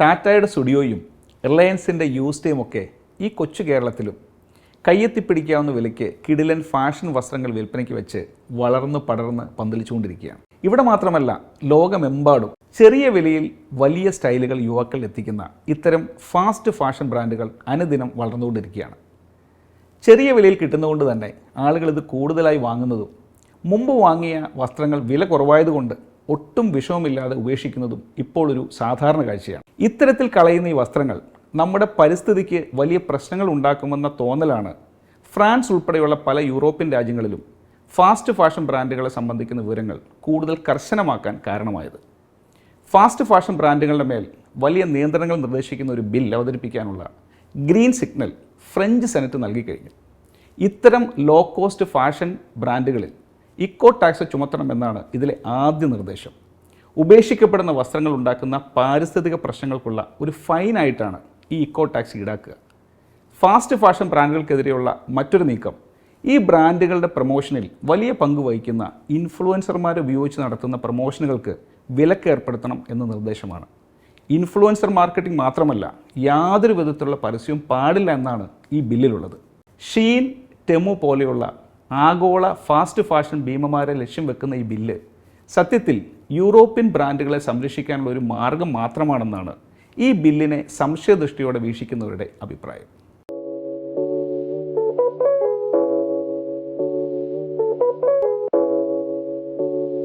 ടാറ്റയുടെ സ്റ്റുഡിയോയും റിലയൻസിന്റെ യൂസ്റ്റേയും ഒക്കെ ഈ കൊച്ചു കേരളത്തിലും കയ്യെത്തിപ്പിടിക്കാവുന്ന വിലയ്ക്ക് കിടിലൻ ഫാഷൻ വസ്ത്രങ്ങൾ വിൽപ്പനയ്ക്ക് വെച്ച് വളർന്ന് പടർന്ന് പന്തലിച്ചുകൊണ്ടിരിക്കുകയാണ്. ഇവിടെ മാത്രമല്ല ലോകമെമ്പാടും ചെറിയ വിലയിൽ വലിയ സ്റ്റൈലുകൾ യുവാക്കൾ എത്തിക്കുന്ന ഇത്തരം ഫാസ്റ്റ് ഫാഷൻ ബ്രാൻഡുകൾ അനുദിനം വളർന്നുകൊണ്ടിരിക്കുകയാണ്. ചെറിയ വിലയിൽ കിട്ടുന്നതുകൊണ്ട് തന്നെ ആളുകൾ ഇത് കൂടുതലായി വാങ്ങുന്നതും മുമ്പ് വാങ്ങിയ വസ്ത്രങ്ങൾ വില കുറവായതുകൊണ്ട് ഒട്ടും വിഷമമില്ലാതെ ഉപേക്ഷിക്കുന്നതും ഇപ്പോൾ ഒരു സാധാരണ കാഴ്ചയാണ്. ഇത്തരത്തിൽ കളയുന്ന ഈ വസ്ത്രങ്ങൾ നമ്മുടെ പരിസ്ഥിതിക്ക് വലിയ പ്രശ്നങ്ങൾ ഉണ്ടാക്കുമെന്ന തോന്നലാണ് ഫ്രാൻസ് ഉൾപ്പെടെയുള്ള പല യൂറോപ്യൻ രാജ്യങ്ങളിലും ഫാസ്റ്റ് ഫാഷൻ ബ്രാൻഡുകളെ സംബന്ധിക്കുന്ന വിവരങ്ങൾ കൂടുതൽ കർശനമാക്കാൻ കാരണമായത്. ഫാസ്റ്റ് ഫാഷൻ ബ്രാൻഡുകളുടെ മേൽ വലിയ നിയന്ത്രണങ്ങൾ നിർദ്ദേശിക്കുന്ന ഒരു ബിൽ അവതരിപ്പിക്കാനുള്ള ഗ്രീൻ സിഗ്നൽ ഫ്രഞ്ച് സെനറ്റ് നൽകിക്കഴിഞ്ഞു ഇത്തരം ലോ കോസ്റ്റ് ഫാഷൻ ബ്രാൻഡുകളിൽ ഇക്കോ ടാക്സ് ചുമത്തണമെന്നാണ് ഇതിലെ ആദ്യ നിർദ്ദേശം. ഉപേക്ഷിക്കപ്പെടുന്ന വസ്ത്രങ്ങൾ ഉണ്ടാക്കുന്ന പാരിസ്ഥിതിക പ്രശ്നങ്ങൾക്കുള്ള ഒരു ഫൈനായിട്ടാണ് ഈ ഇക്കോ ടാക്സ് ഈടാക്കുക. ഫാസ്റ്റ് ഫാഷൻ ബ്രാൻഡുകൾക്കെതിരെയുള്ള മറ്റൊരു നീക്കം. ഈ ബ്രാൻഡുകളുടെ പ്രൊമോഷനിൽ വലിയ പങ്ക് വഹിക്കുന്ന ഇൻഫ്ലുവൻസർമാർ ഉപയോഗിച്ച് നടത്തുന്ന പ്രൊമോഷനുകൾക്ക് വിലക്ക് ഏർപ്പെടുത്തണം എന്ന നിർദ്ദേശമാണ്. ഇൻഫ്ലുവൻസർ മാർക്കറ്റിംഗ് മാത്രമല്ല യാതൊരു വിധത്തിലുള്ള പരസ്യവും പാടില്ല എന്നാണ് ഈ ബില്ലിലുള്ളത്. ഷീൻ ടെമു പോലെയുള്ള ആഗോള ഫാസ്റ്റ് ഫാഷൻ ഭീമമാരെ ലക്ഷ്യം വെക്കുന്ന ഈ ബില്ല് സത്യത്തിൽ യൂറോപ്യൻ ബ്രാൻഡുകളെ സംരക്ഷിക്കാനുള്ള ഒരു മാർഗം മാത്രമാണെന്നാണ് ഈ ബില്ലിനെ സംശയദൃഷ്ടിയോടെ വീക്ഷിക്കുന്നവരുടെ അഭിപ്രായം.